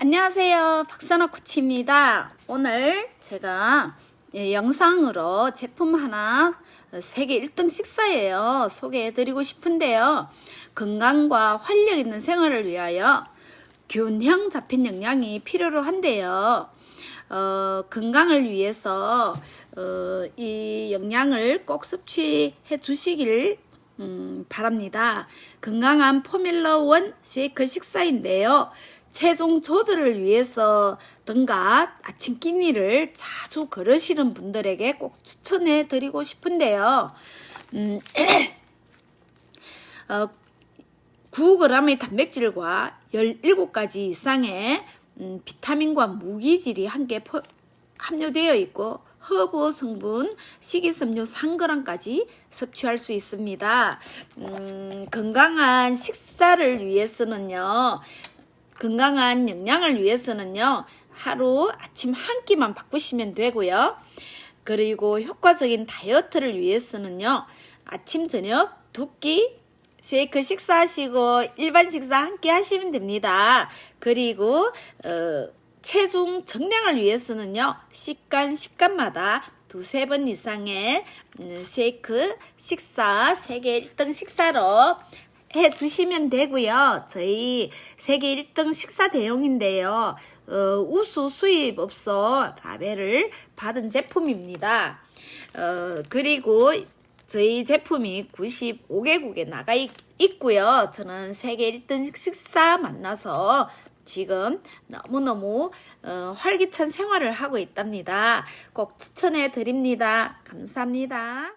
안녕하세요. 박선아 코치입니다. 오늘 제가 예, 영상으로 제품 하나 어, 세계 1등 식사예요. 소개해 드리고 싶은데요. 건강과 활력 있는 생활을 위하여 균형 잡힌 영양이 필요로 한데요. 어, 건강을 위해서 어, 이 영양을 꼭 섭취해 주시길 음, 바랍니다. 건강한 포뮬러 원 쉐이크 식사인데요. 체중 조절을 위해서 든가 아침 끼니를 자주 걸으시는 분들에게 꼭 추천해 드리고 싶은데요. 음, 어, 9g의 단백질과 17가지 이상의 음, 비타민과 무기질이 함께 포- 함유되어 있고 허브 성분, 식이섬유 3g까지 섭취할 수 있습니다. 음, 건강한 식사를 위해서는요, 건강한 영양을 위해서는요, 하루 아침 한 끼만 바꾸시면 되고요. 그리고 효과적인 다이어트를 위해서는요, 아침, 저녁 두 끼 쉐이크 식사하시고 일반 식사 한 끼 하시면 됩니다. 그리고, 어, 체중 정량을 위해서는요, 식간, 식간마다 두세 번 이상의 음, 쉐이크 식사, 세계 1등 식사로 해 주시면 되고요. 저희 세계 1등 식사 대용인데요. 어, 우수 수입업소 라벨을 받은 제품입니다. 어, 그리고 저희 제품이 95개국에 나가 있, 있고요. 저는 세계 1등 식사 만나서 지금 너무너무 어, 활기찬 생활을 하고 있답니다. 꼭 추천해 드립니다. 감사합니다.